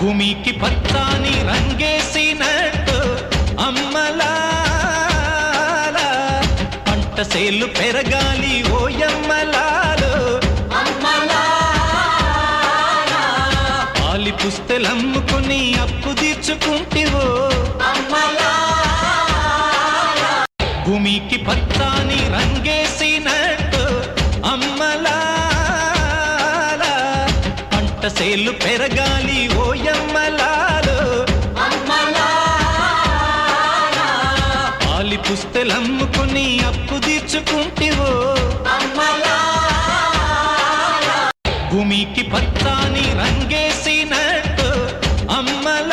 భూమికి పచ్చాని రంగేసినట్టు అమ్మలాల పంట సేలు పెరగాలి ఓయమ్మలాలు పాలి పుస్తెలమ్ముకుని అప్పు తీర్చుకుంటివో. భూమికి పచ్చాని పెరగాలి ఓయమ్మలాలు పాలి పుస్తలమ్ముకుని అప్పు తీర్చుకుంటేవో. భూమికి పత్తాని రంగేసినట్టు అమ్మలాల.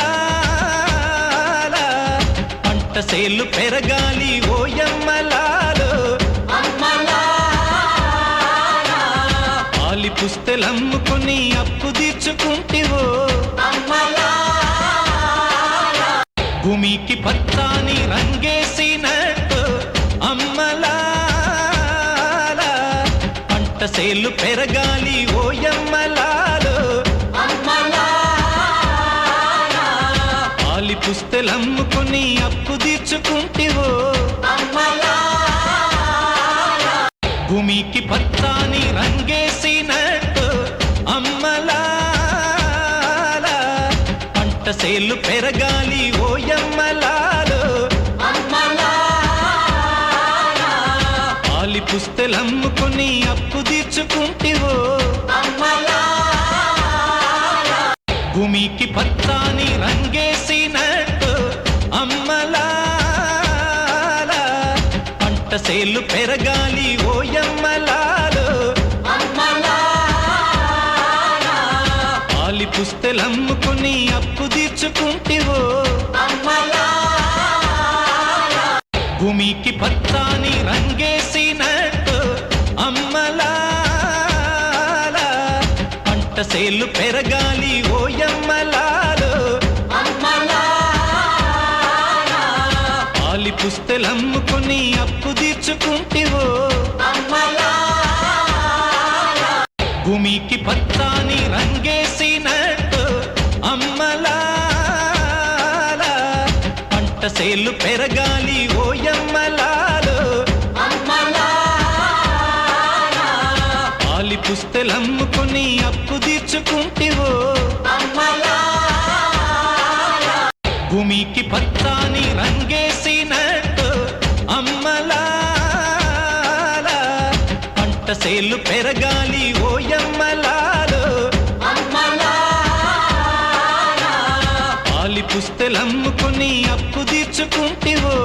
పంట సేలు పెరగాలి ఓయమ్మలాలు పాలి పుస్తెలమ్ముకుని అప్పు తెచ్చుకుంటివో భూమికి పచ్చాని రంగేసినట్టు అమ్మలా పంట సేలు పెరగాలి ఓయమ్మలాలు పాలి పుస్తెలమ్ముకుని అప్పు తీర్చుకుంటివో. భూమికి పచ్చాని రంగేసినట్టు పంట సేలు పెరగాలి ఓయమ్మలాలు పాలి పుస్తెలమ్ముకుని అప్పు తీర్చుకుంటివో. భూమికి పచ్చాని రంగేసినట్టు అమ్మలా పంట సేలు పెరగాలి ఓయమ్మలా పుస్తలమ్ముకుని అప్పు తీర్చుకుంటివో. భూమికి పత్తాని రంగేసినట్టు అమ్మలా పంట సేలు పెరగాలి ఓయమ్మలాలు పాలి పుస్తలమ్ముకుని అప్పు తీర్చుకుంటివో. భూమికి పచ్చాని రంగేసినట్టు అమ్మలా పంట సేలు పెరగాలి ఓయమ్మలాలు పాలి పుస్తెలమ్ముకుని అప్పు తీర్చుకుంటివో. భూమికి పచ్చాని రంగే ఆశలు పెరగాలి ఓయమ్మలాలో పాలి పుస్తెలమ్ముకుని అప్పు తీర్చుకుంటివో.